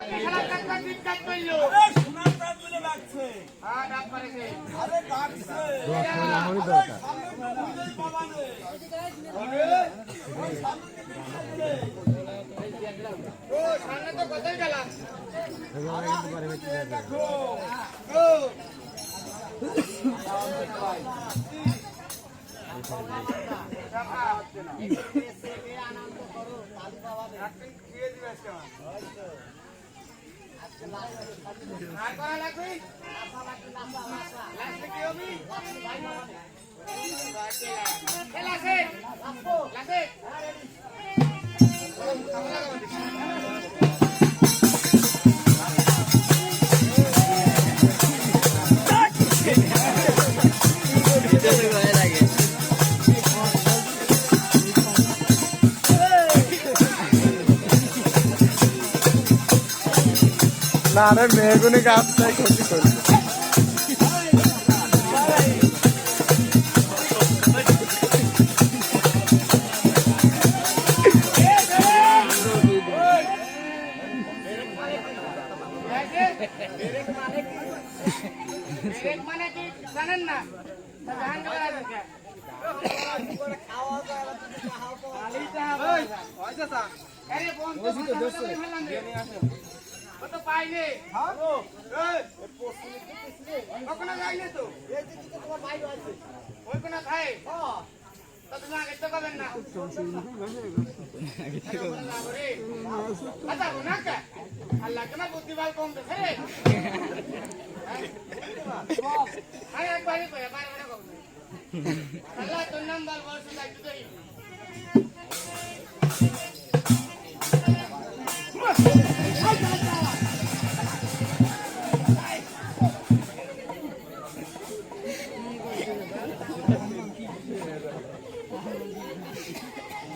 আরে সোনার প্রাণ বলে ডাকছে আরে নে। রে মেয়েগুনি গাছটাই ক্ষতি করছে মানে কি জানেন না তা কথা বলে ফেললাম রে। ও তো? পাইনি কখনো যাইনি তো ওই কোনো তো করবেন না। আচ্ছা কেন কম তো রে আরে একবারই একবার মানে কম আল্লাহ তোর নাম বল বল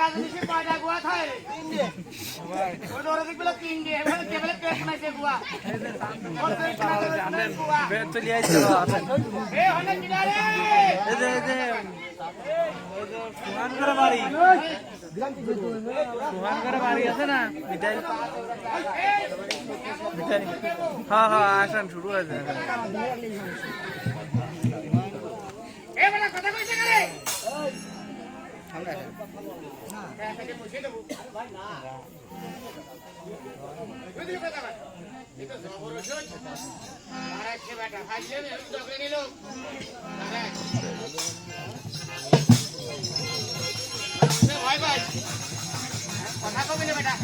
আরে একাদশী পাঁচটা গুয়া খায় রে ওই ধরে দেখবিল তিন দিয়ে এবার আসেন শুরু বলা কথা কইছে কারে বুঝলি কথা কবি না বেটা।